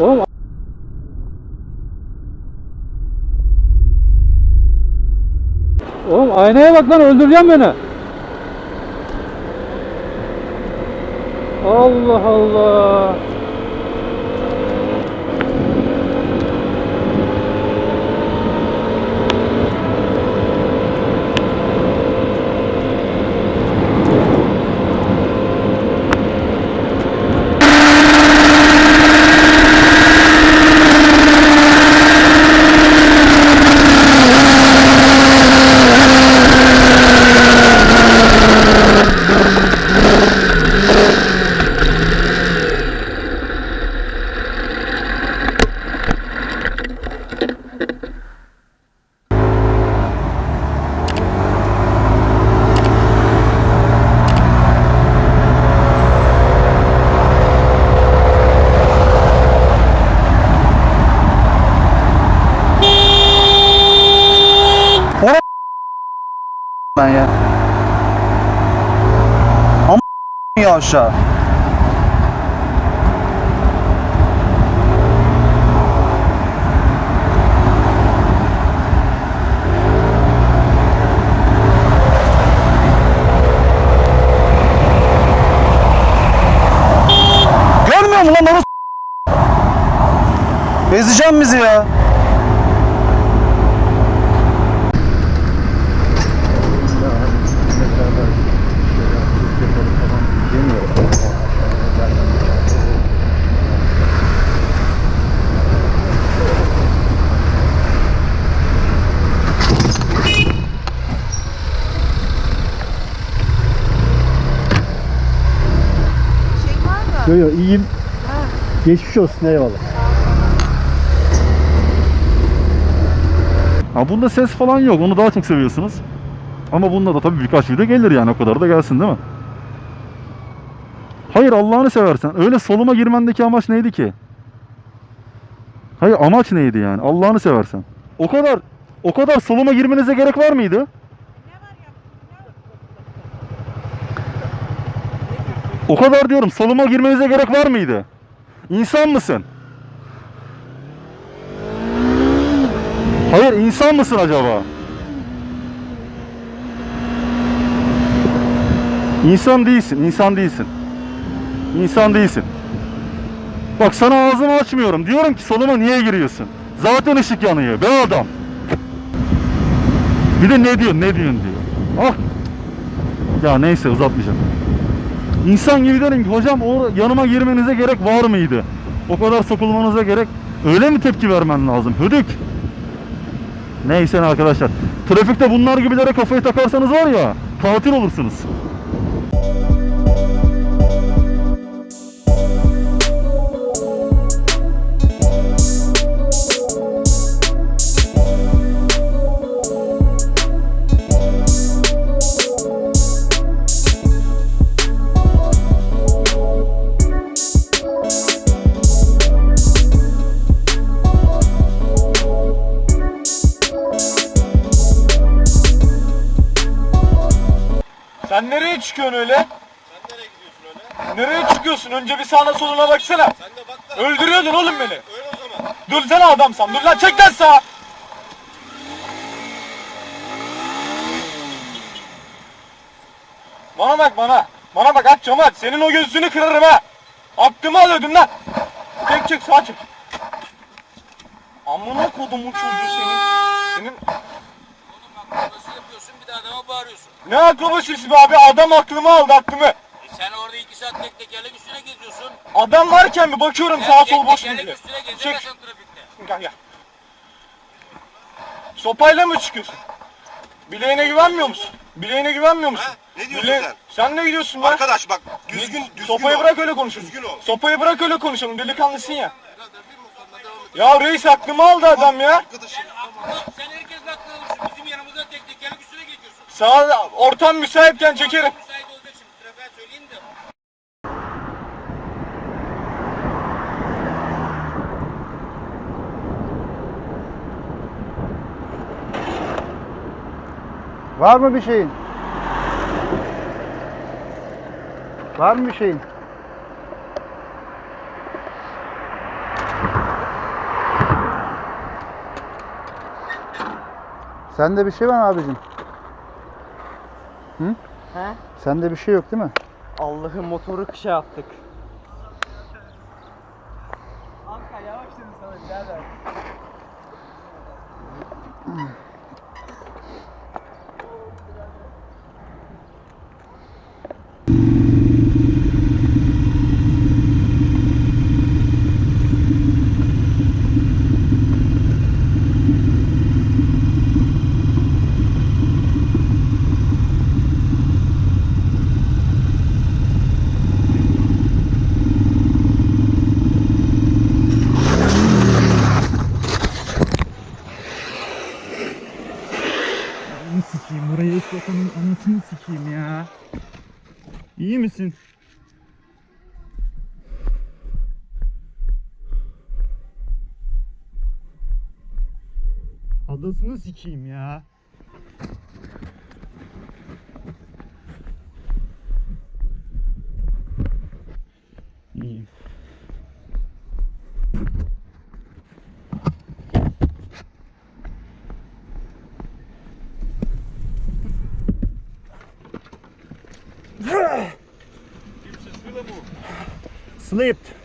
Oğlum Oğlum aynaya bak lan öldüreceğim beni. Allah Allah. Ben ya. Ama ya aşağı. Görmüyor? Ezeceğim bizi ya. Var mı? Yo yo iyiyim. Geçmiş olsun eyvallah. Ha bunda ses falan yok. Onu daha çok seviyorsunuz. Ama bunda da tabii birkaç video gelir yani o kadar da gelsin değil mi? Hayır Allah'ını seversen. Öyle soluma girmendeki amaç neydi ki? Hayır amaç neydi yani? Allah'ını seversen. O kadar o kadar soluma girmenize gerek var mıydı? O kadar diyorum soluma girmenize gerek var mıydı? İnsan mısın? Hayır insan mısın acaba? İnsan değilsin, insan değilsin. İnsan değilsin. Bak sana ağzımı açmıyorum. Diyorum ki soluma niye giriyorsun? Zaten ışık yanıyor. Be adam. Bir de ne diyorsun, ne diyorsun diyor. Ah. Ya neyse uzatmayacağım. İnsan gibi derim ki hocam o yanıma girmenize gerek var mıydı? O kadar sokulmanıza gerek öyle mi tepki vermen lazım? Hödük. Neyse arkadaşlar. Trafikte bunlar gibilere kafayı takarsanız var ya katil olursunuz. Sen nereye çıkıyorsun öyle? Sen nereye gidiyorsun öyle? Nereye çıkıyorsun? Önce bir sağına soluna baksana. Sen de bak Öldürüyordun oğlum beni. Öyle o zaman. Dur sen adamsan. Dur lan çek lan sağa. Bana bak bana. Bana bak aç camı aç. Senin o gözünü kırarım ha. Aklımı alıyordun lan. Çek çek sağa çek. Amına kodumun çocuğu senin. Senin Nasıl yapıyorsun bir de adama bağırıyorsun. ne akrobasisi be abi? Adam aklımı aldı aklımı. E sen orada iki saat tek tekerlek üstüne geziyorsun. Adam varken mi bakıyorum Sen sağa sol boş mu tekerlek diye. üstüne Çek. gezemezsin trafikte. Gel gel. Sopayla mı çıkıyorsun? Bileğine güvenmiyor musun? Bileğine güvenmiyor musun? Ha? Ne diyorsun Bile- sen? Sen ne gidiyorsun lan? Arkadaş bak düzgün düzgün Sopayı ol. bırak öyle konuşalım. Düzgün ol. Sopayı bırak öyle konuşalım. Delikanlısın ya. Ya reis aklımı aldı adam ya. Arkadaşım. Sana ortam müsaitken çekerim. Var mı bir şeyin? Var mı bir şeyin? Sende bir şey var abicim? Hı? He? Sende bir şey yok değil mi? Allah'ım motoru kışa yaptık. Anka yavaş dedim sana birader. Anasını sikeyim burayı ıslatanın anasını sikeyim ya. İyi misin? Adasını sikeyim ya. Slipped.